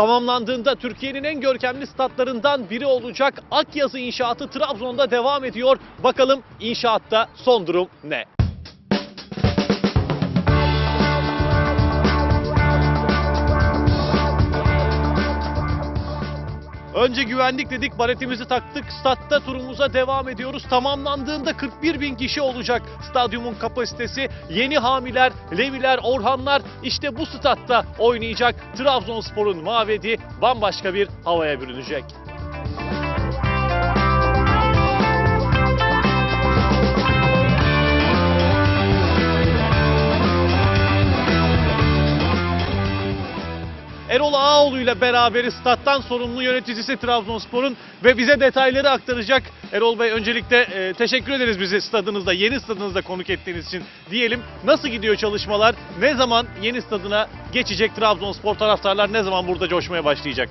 tamamlandığında Türkiye'nin en görkemli statlarından biri olacak Akyazı inşaatı Trabzon'da devam ediyor. Bakalım inşaatta son durum ne? Önce güvenlik dedik, baretimizi taktık. Statta turumuza devam ediyoruz. Tamamlandığında 41 bin kişi olacak stadyumun kapasitesi. Yeni hamiler, Leviler, Orhanlar işte bu statta oynayacak. Trabzonspor'un mavedi bambaşka bir havaya bürünecek. Erol Ağaoğlu ile beraberiz. Stat'tan sorumlu yöneticisi Trabzonspor'un ve bize detayları aktaracak. Erol Bey öncelikle e, teşekkür ederiz bizi stadınızda, yeni stadınızda konuk ettiğiniz için diyelim. Nasıl gidiyor çalışmalar? Ne zaman yeni stadına geçecek Trabzonspor taraftarlar? Ne zaman burada coşmaya başlayacak?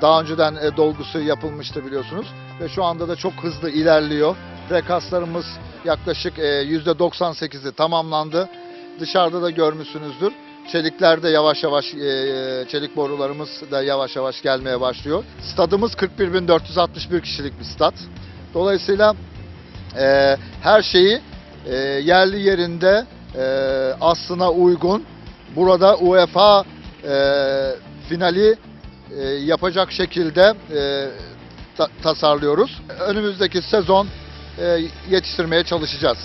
Daha önceden e, dolgusu yapılmıştı biliyorsunuz ve şu anda da çok hızlı ilerliyor. Prekaslarımız yaklaşık e, %98'i tamamlandı. Dışarıda da görmüşsünüzdür. Çelikler de yavaş yavaş, e, çelik borularımız da yavaş yavaş gelmeye başlıyor. Stadımız 41.461 kişilik bir stat. Dolayısıyla e, her şeyi e, yerli yerinde e, aslına uygun. Burada UEFA e, finali e, yapacak şekilde e, ta- tasarlıyoruz. Önümüzdeki sezon e, yetiştirmeye çalışacağız.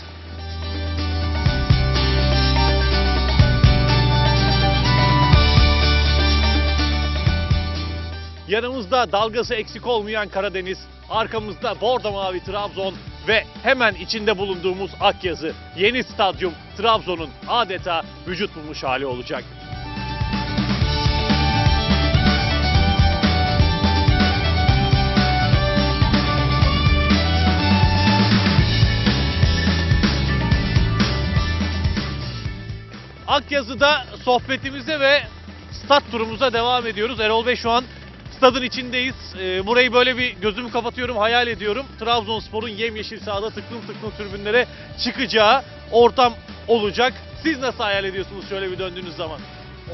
Yanımızda dalgası eksik olmayan Karadeniz, arkamızda bordo mavi Trabzon ve hemen içinde bulunduğumuz Akyazı. Yeni stadyum Trabzon'un adeta vücut bulmuş hali olacak. Akyazı'da sohbetimize ve stat turumuza devam ediyoruz. Erol Bey şu an stadın içindeyiz. Ee, burayı böyle bir gözümü kapatıyorum, hayal ediyorum. Trabzonspor'un yemyeşil sahada tıklım tıklım tribünlere çıkacağı ortam olacak. Siz nasıl hayal ediyorsunuz şöyle bir döndüğünüz zaman?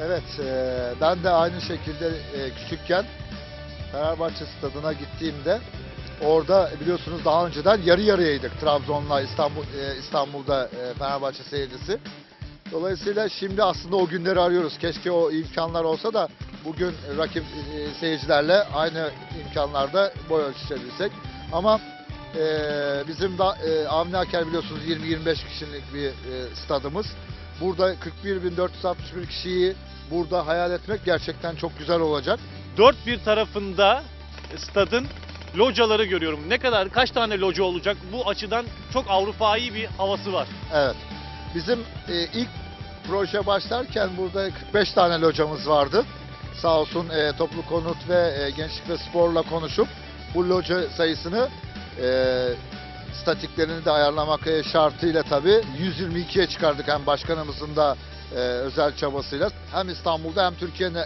Evet, e, ben de aynı şekilde e, küçükken Fenerbahçe stadına gittiğimde orada biliyorsunuz daha önceden yarı yarıyaydık Trabzon'la İstanbul e, İstanbul'da e, Fenerbahçe seyircisi. Dolayısıyla şimdi aslında o günleri arıyoruz. Keşke o imkanlar olsa da bugün rakip e, seyircilerle aynı imkanlarda boy ölçüşebilsek. Ama e, bizim da e, Avni Aker biliyorsunuz 20-25 kişilik bir e, stadımız. Burada 41.461 kişiyi burada hayal etmek gerçekten çok güzel olacak. Dört bir tarafında stadın locaları görüyorum. Ne kadar, kaç tane loca olacak? Bu açıdan çok Avrupa'yı bir havası var. Evet. Bizim e, ilk proje başlarken burada 45 tane locamız vardı. Sağ olsun e, Toplu Konut ve e, Gençlik ve Spor'la konuşup bu loca sayısını e, statiklerini de ayarlamak e, şartıyla tabii 122'ye çıkardık hem başkanımızın da e, özel çabasıyla. Hem İstanbul'da hem Türkiye'nin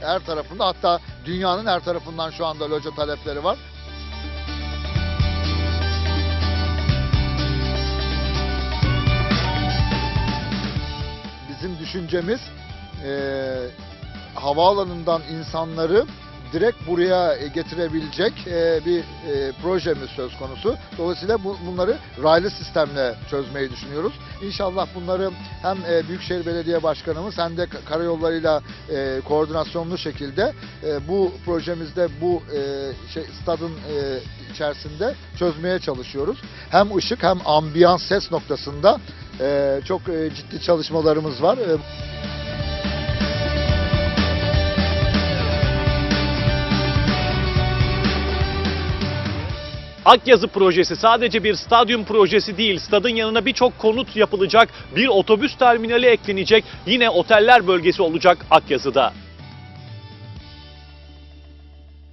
her tarafında hatta dünyanın her tarafından şu anda loca talepleri var. bizim düşüncemiz e, havaalanından insanları direkt buraya e, getirebilecek e, bir e, projemiz söz konusu. Dolayısıyla bu, bunları raylı sistemle çözmeyi düşünüyoruz. İnşallah bunları hem Büyükşehir Belediye Başkanımız hem de ka- karayollarıyla koordinasyonlu şekilde bu projemizde bu şey stadın içerisinde çözmeye çalışıyoruz. Hem ışık hem ambiyans ses noktasında çok ciddi çalışmalarımız var. Akyazı projesi sadece bir stadyum projesi değil. Stadın yanına birçok konut yapılacak, bir otobüs terminali eklenecek, yine oteller bölgesi olacak Akyazı'da.